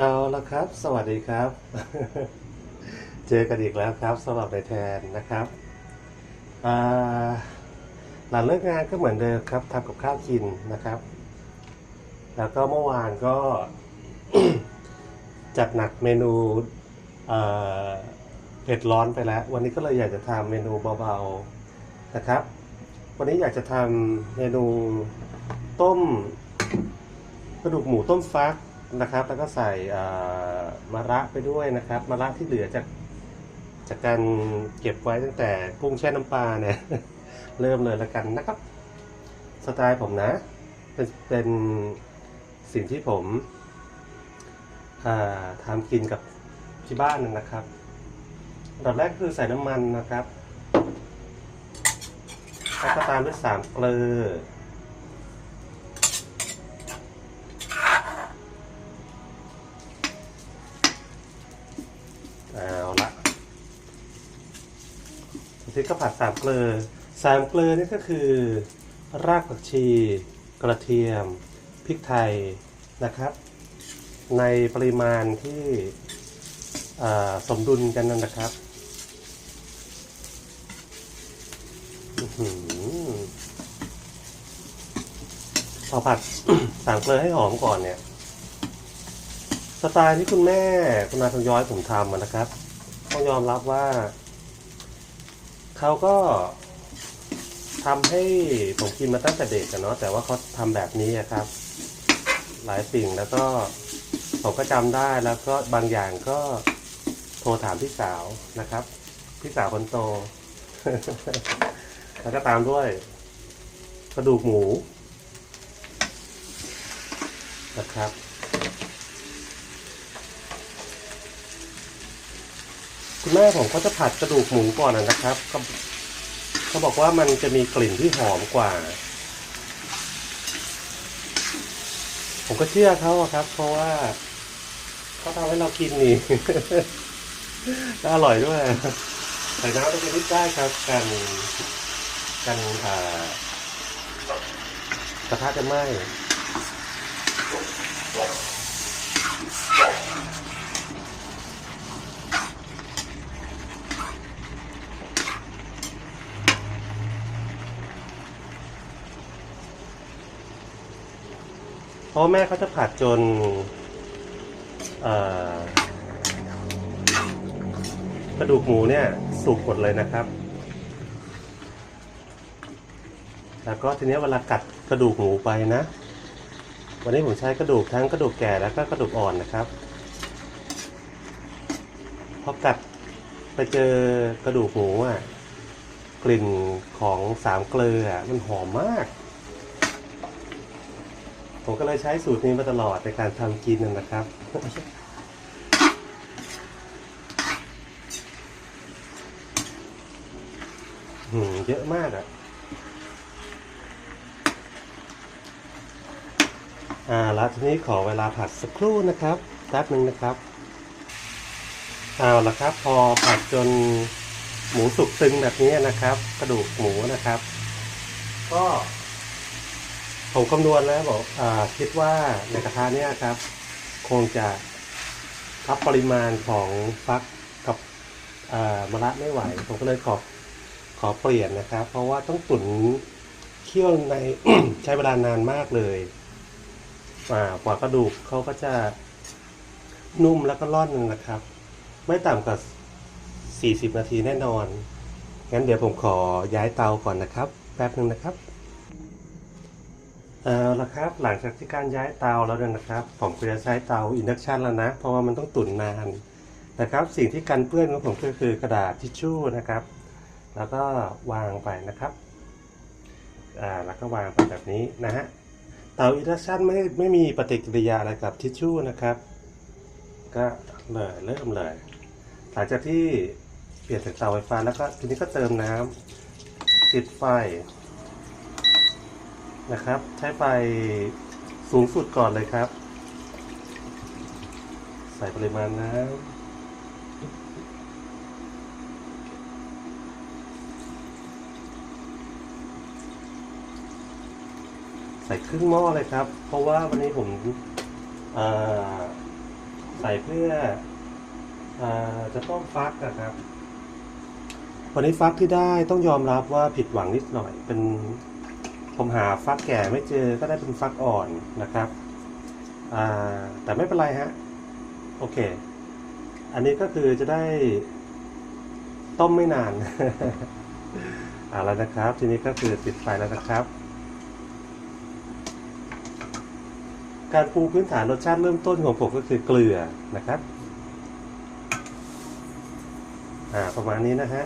เอาละครับ สวัสดีครับ เจอกันอีกแล้วครับสำหรับในแทนนะครับหลังเลิกงานก็เหมือนเดิมครับทำกับข้าวกินนะครับ แล้วก็เมื่อวานก็จัดหนักเมนูเผ็ดร้อนไปแล้ว วันนี้ก็เลยอยากจะทำเมนูเบาๆนะครับ วันนี้อยากจะทำเมนูต้มกระดูกหมูต้มฟัก นะครับ แล้วก็ใส่มะระไปด้วยนะครับมะระที่เหลือจากจากการเก็บไว้ตั้งแต่กุ้งแช่น้ำปลาเนี่ยเริ่มเลยแล้วกันนะครับ สไตล์ผมนะ เป็นเป็นสิ่งที่ผมทำกินกับที่บ้านนะครับอันดับแรกคือใส่น้ำมันนะครับแล้วก็ตามด้วยสามเกลือ เอาละ ทีนี้ก็ผัดสามเกลือสามเกลือนี่ก็คือ รากผักชี กระเทียมพริกไทยนะครับ ในปริมาณที่สมดุลกันนั่นนะครับพอผัดสามเกลือให้หอมก่อนเนี่ย สไตล์ที่คุณแม่คุณนาทองย้อยผมทำนะครับ ต้องยอมรับว่า เขาก็ทำให้ผมกินมาตั้งแต่เด็กอะเนาะแต่ว่าเขาทำแบบนี้ครับ หลายสิ่งแล้วก็ผมก็จำได้แล้วก็บางอย่างก็โทรถามพี่สาวนะครับ พี่สาวคนโต แล้วก็ตามด้วยกระดูกหมูนะครับ คุณแม่ผมเขาจะผัดกระดูกหมูก่อนนะครับเขาบอกว่ามันจะมีกลิ่นที่หอมกว่า ผมก็เชื่อเขาครับ เพราะว่าเขาทำให้เรากินนี่อร่อยด้วยใส่น้ำลงไปนิดได้ครับกันกันอ่ากระทะจะไหม้ ราะแม่เขาจะผัดจนกระดูกหมูเนี่ยสุกหมดเลยนะครับ แล้วก็ทีนี้เวลากัดกระดูกหมูไปนะ วันนี้ผมใช้กระดูกทั้งกระดูกแก่แล้วก็กระดูกอ่อนนะครับพอกัดไปเจอกระดูกหมูอะกลิ่นของสามเกลือมันหอมมาก ผมก็เลยใช้สูตรนี้มาตลอดในการทำกินนะนะครับหืมเยอะมากอะ่ะอ่าแล้วทีนี้ขอเวลาผัดสักครู่นะครับแป๊บหนึ่งนะครับเอาละครับ พอผัดจนหมูสุกตึงแบบนี้นะครับ กระดูกหมูนะครับ ก็ ผมคำนวณแล้วบอกอคิดว่าในกระทะเนี้ยครับ คงจะรับปริมาณของฟักกับมะระไม่ไหว ผมก็เลยขอขอเปลี่ยนนะครับ เพราะว่าต้องตุ๋นเคี่ยวในใช้เวลานานมากเลยกว่ากระดูกเขาก็จะนุ่มแล้วก็ร่อนนะครับ ไม่ต่ำกว่า 40 นาทีแน่นอน งั้นเดี๋ยวผมขอย้ายเตาก่อนนะครับ แป๊บหนึ่งนะครับ เอาละครับหลังจากที่การย้ายเตาแล้วนะครับ ผมก็จะใช้เตาอินดักชันแล้วนะ เพราะว่ามันต้องตุ๋นนานนะครับ สิ่งที่กันเปื้อนของผมก็คือกระดาษทิชชู่นะครับ แล้วก็วางไปนะครับอ่าแล้วก็วางไปแบบนี้นะฮะเตาอินดักชันไม่ไม่มีปฏิกิริยาอะไรกับทิชชู่นะครับ ก็เลยเริ่มเลย หลังจากที่เปลี่ยนจากเตาไฟฟ้าแล้วก็ทีนี้ก็เติมน้ำติดไฟ นะครับ ใช้ไฟสูงสุดก่อนเลยครับ ใส่ปริมาณน้ำใส่ครึ่งหม้อเลยครับ เพราะว่าวันนี้ผมเอ่อส่เพื่ออจะต้มฟักนะครับ วันนี้ฟักที่ได้ต้องยอมรับว่าผิดหวังนิดหน่อยเป็น ผมหาฟักแก่ไม่เจอก็ได้เป็นฟักอ่อนนะครับแต่ไม่เป็นไรฮะ โอเค อันนี้ก็คือจะได้ต้มไม่นานเอาแล้วนะครับ ทีนี้ก็คือติดไฟแล้วนะครับ การปรุงพื้นฐานรสชาติเริ่มต้นของผมก็คือเกลือนะครับ อ่าประมาณนี้นะฮะ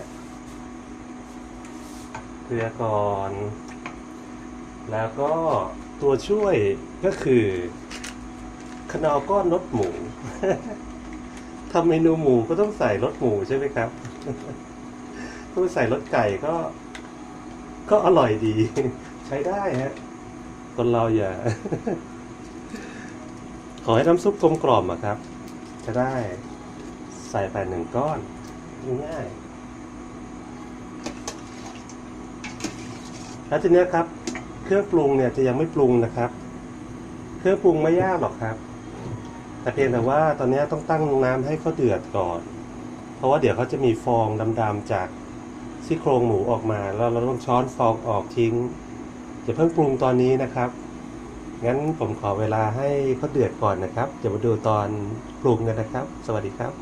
เกลือก่อน แล้วก็ตัวช่วยก็คือขนอก้อนรสหมู ทำเมนูหมูก็ต้องใส่รสหมูใช่ไหมครับ ถ้าไม่ใส่รสไก่ก็ ก็อร่อยดี ใช้ได้ฮะ คนเราอย่า ขอให้น้ำซุปกลมกล่อมอะครับ จะได้ใส่ไปหนึ่งก้อน ง่ายแล้วทีเนี้ยครับ เครื่องปรุงเนี่ยจะยังไม่ปรุงนะครับ เครื่องปรุงไม่ยากหรอกครับ แต่เพียงแต่ว่าตอนนี้ต้องตั้งน้ำให้เขาเดือดก่อน เพราะว่าเดี๋ยวเขาจะมีฟองดำๆจากซี่โครงหมูออกมาแล้วเราต้องช้อนฟองออกทิ้งอย่าเพิ่งปรุงตอนนี้นะครับ งั้นผมขอเวลาให้เขาเดือดก่อนนะครับเดี๋ยวมาดูตอนปรุงกันนะครับ สวัสดีครับ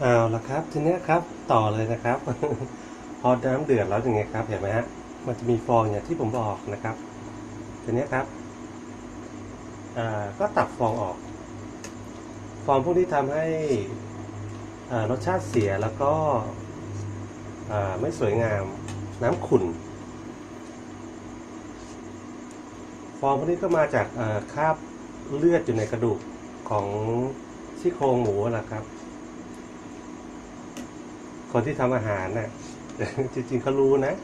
เอาละครับ ทีนี้ครับต่อเลยนะครับ พอน้ำเดือดแล้วยังไงครับเห็นไหมฮะ มันจะมีฟองอย่างที่ผมบอกนะครับทีนี้ครับก็ตักฟองออก ฟองพวกนี้ทำให้รสชาติเสียแล้วก็ไม่สวยงามน้ำขุ่น ฟองพวกนี้ก็มาจากคราบเลือดอยู่ในกระดูกของซี่โครงหมูนะครับ คนที่ทำอาหารน่ะจริงๆเขารู้นะ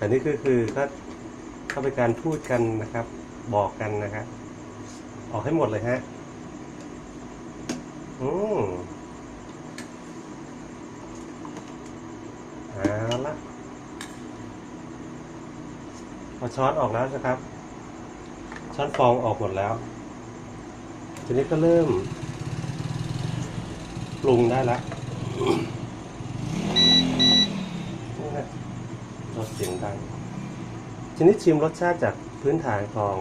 แต่นี่คือคือก็เข้าไปการพูดกันนะครับ บอกกันนะครับ ออกให้หมดเลยฮะอืมเอาละพอช้อนออกแล้วนะครับ ช้อนฟองออกหมดแล้วทีนี้ก็เริ่มปรุงได้แล้วนี่นะ รสเสียงดังทีนี้ชิมรสชาติจากพื้นฐานของ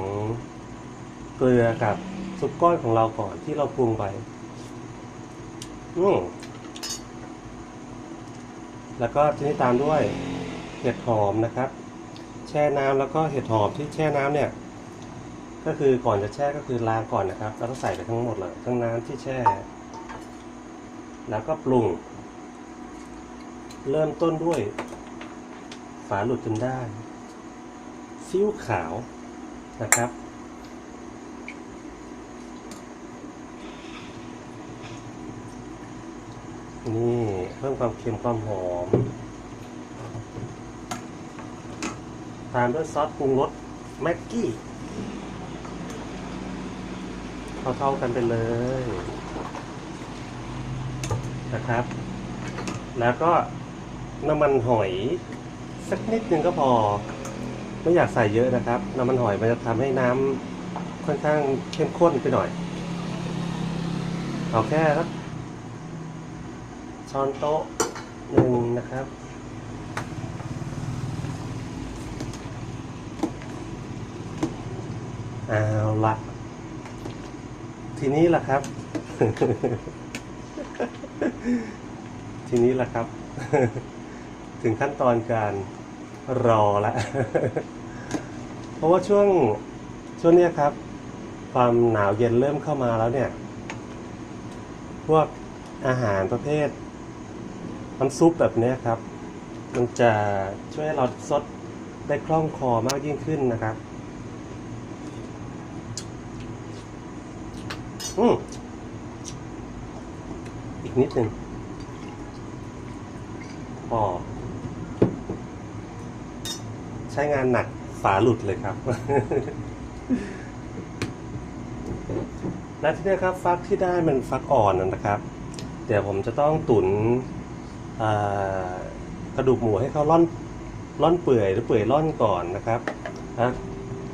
เกลือกับซุปก้อนของเราก่อนที่เราปรุงไปอืมแล้วก็ทีนี้ตามด้วยเห็ดหอมนะครับ แช่น้ำแล้วก็เห็ดหอมที่แช่น้ำเนี่ย ก็คือก่อนจะแช่ก็คือล้างก่อนนะครับ แล้วก็ใส่ไปทั้งหมดเลย ทั้งน้ำที่แช่ แล้วก็ปรุง เริ่มต้นด้วย ฝาหลุดจนได้ซีอิ๊วขาวนะครับ นี่เพิ่มความเค็มความหอม ตามด้วยซอสปรุงรสแม็กกี้เท่าๆกันไปเลยนะครับ แล้วก็น้ำมันหอย สักนิดนึงก็พอ ไม่อยากใส่เยอะนะครับ น้ำมันหอยมันจะทำให้น้ำค่อนข้างเข้มข้นไปหน่อย เอาแค่สักช้อนโต๊ะหนึ่งนะครับเอาละทีนี้ล่ะครับ ทีนี้ล่ะครับ ถึงขั้นตอนการ รอแล้วเพราะว่าช่วงช่วงนี้ครับ ความหนาวเย็นเริ่มเข้ามาแล้วเนี่ย พวกอาหารประเภทน้ำซุปแบบนี้ครับ มันจะช่วยให้เราซดได้คล่องคอมากยิ่งขึ้นนะครับ อืมอีกนิดหนึ่งพอ ช้งานหนักฝาหลุดเลยครับ และที่นี่ครับฟักที่ได้มันฟักอ่อนนะครับ เดี๋ยวผมจะต้องตุนกระดูกหมูให้เขาล่อนล่อนเปื่อยหรือเปื่อยล่อนก่อนนะครับแล้ว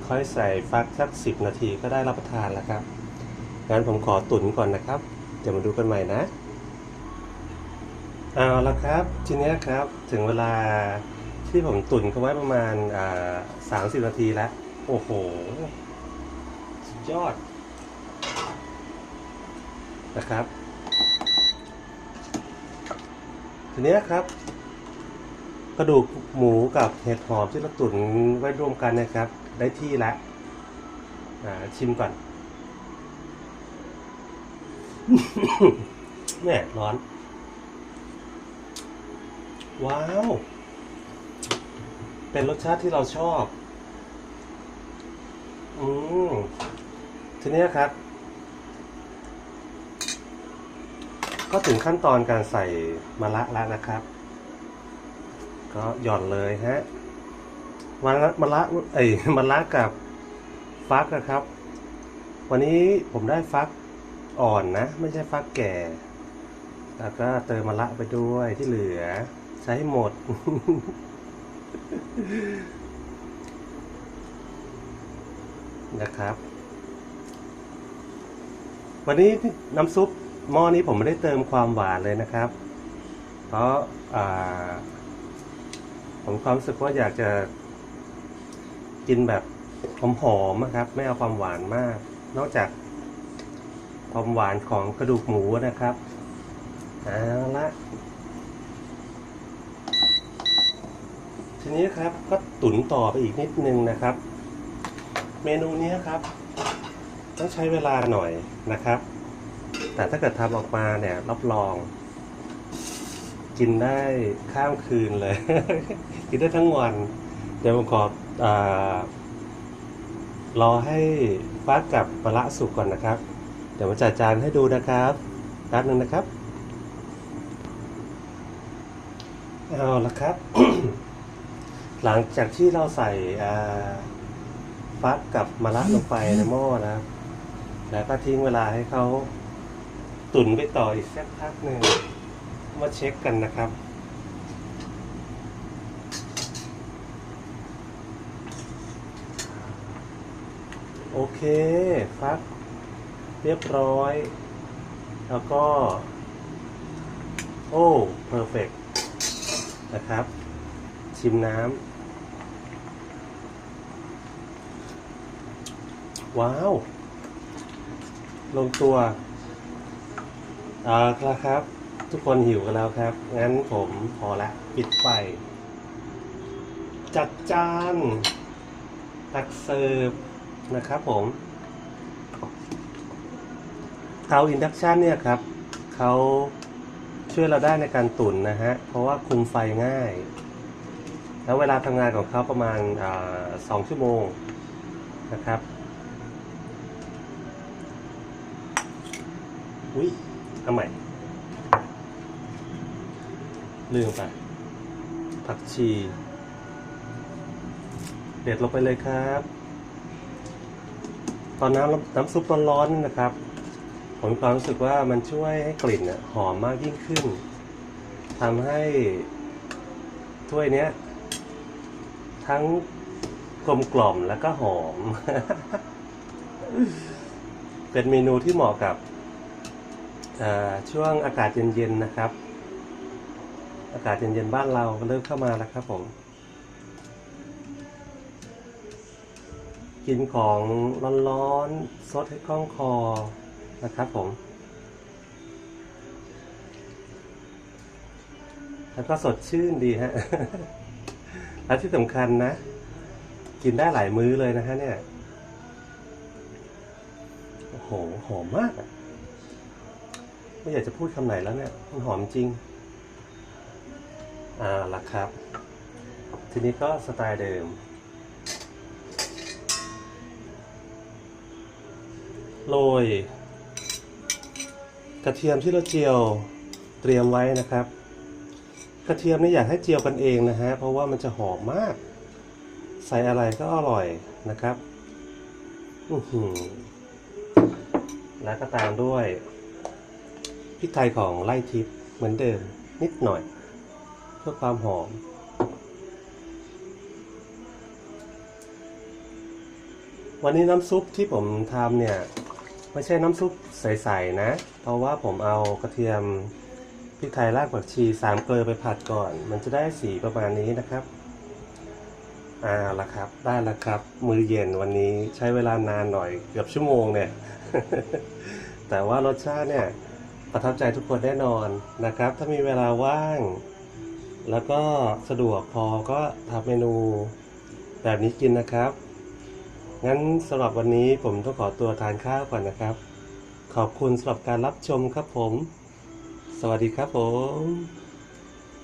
ค่อยใส่ฟักสักสิบนาทีก็ได้รับประทานแล้วครับงั้นผมขอตุ๋นก่อนนะครับ เดี๋ยวมาดูกันใหม่นะเอาละครับ ทีนี้ครับถึงเวลา ที่ผมตุ๋นเขาไว้ประมาณสามสิบนาทีแล้ว โอ้โห สุดยอด นะครับ ทีนี้ครับ กระดูกหมูกับเห็ดหอมที่เราตุ๋นไว้รวมกันนะครับ ได้ที่แล้วชิมก่อนแม่ร้อน ว้าว เป็นรสชาติที่เราชอบ อืมทีนี้ครับ ก็ถึงขั้นตอนการใส่มะระแล้วนะครับ ก็หย่อนเลยฮะมะระมะระเอ้ยมะระกับฟักนะครับ วันนี้ผมได้ฟักอ่อนนะ ไม่ใช่ฟักแก่ แล้วก็เติมมะระไปด้วยที่เหลือ ใช้หมด นะครับ วันนี้น้ำซุปหม้อนี้ผมไม่ได้เติมความหวานเลยนะครับ เพราะาผมความรู้สึกว่าอยากจะกินแบบหอมๆนะครับ ไม่เอาความหวานมาก นอกจากความหวานของกระดูกหมูนะครับเอาละ ทีนี้ครับก็ตุ๋นต่อไปอีกนิดนึงนะครับ เมนูนี้ครับ ต้องใช้เวลาหน่อยนะครับ แต่ถ้าเกิดทำออกมาเนี่ยรับรอง กินได้ข้ามคืนเลย กินได้ทั้งวัน เดี๋ยวผมขออรอให้ฟักกับมะระสุกก่อนนะครับ เดี๋ยวมาจัดจานให้ดูนะครับแป๊บนึงนะครับเอาละครับ หลังจากที่เราใส่อ่าฟักกับมะระลงไปในหม้อนะครับ แล้วก็ทิ้งเวลาให้เขาตุ๋นไปต่ออีกสักพักหนึ่งมาเช็คกันนะครับ โอเคฟักเรียบร้อย แล้วก็ โอ้เพอร์เฟกนะครับ ชิมน้ำ ว้าว ลงตัวเอาละครับ ทุกคนหิวกันแล้วครับ งั้นผมพอละปิดไฟจัดจาน ตักเสิร์ฟนะครับผมเตาอินดักชันเนี่ยครับเขาช่วยเราได้ในการตุ๋นนะฮะ เพราะว่าคุมไฟง่าย แล้วเวลาทำงานของเขาประมาณสองชั่วโมงนะครับ อุ้ยทำไมลืมไป ผักชี เด็ดลงไปเลยครับ ตอนน้ำน้ำซุปร้อนนี่นะครับ ผมมีความรู้สึกว่ามันช่วยให้กลิ่นน่ะหอมมากยิ่งขึ้นทำให้ถ้วยเนี้ย ทั้งกลมกล่อมแล้วก็หอม เป็นเมนูที่เหมาะกับ ช่วงอากาศเย็นๆนะครับ อากาศเย็นๆบ้านเราก็เริ่มเข้ามาแล้วครับผมกินของร้อนๆซดให้คล่องคอนะครับผม แล้วก็สดชื่นดีฮะ และที่สำคัญนะ กินได้หลายมื้อเลยนะฮะเนี่ย โอ้โห หอมมากอะ ไม่อยากจะพูดคำไหนแล้วเนี่ยมันหอมจริง อ่าล่ะครับ ทีนี้ก็สไตล์เดิม โรย กระเทียมที่เราเจียวเตรียมไว้นะครับ กระเทียมนี่อยากให้เจียวกันเองนะฮะ เพราะว่ามันจะหอมมาก ใส่อะไรก็อร่อยนะครับ อือหือแล้วก็ตามด้วย พริกไทยของไล่ทิพย์เหมือนเดิมนิดหน่อย เพื่อความหอม วันนี้น้ำซุปที่ผมทำเนี่ยไม่ใช่น้ำซุปใสๆนะ เพราะว่าผมเอากระเทียมพริกไทยรากผักชีสามเกลือไปผัดก่อน มันจะได้สีประมาณนี้นะครับอ่าละครับ ได้แล้วครับ มือเย็นวันนี้ใช้เวลานานหน่อยเกือบชั่วโมงเนี่ย แต่ว่ารสชาติเนี่ย ประทับใจทุกคนแน่นอนนะครับ ถ้ามีเวลาว่าง แล้วก็สะดวกพอก็ทำเมนูแบบนี้กินนะครับ งั้นสำหรับวันนี้ผมต้องขอตัวทานข้าวก่อนนะครับ ขอบคุณสำหรับการรับชมครับผม สวัสดีครับผม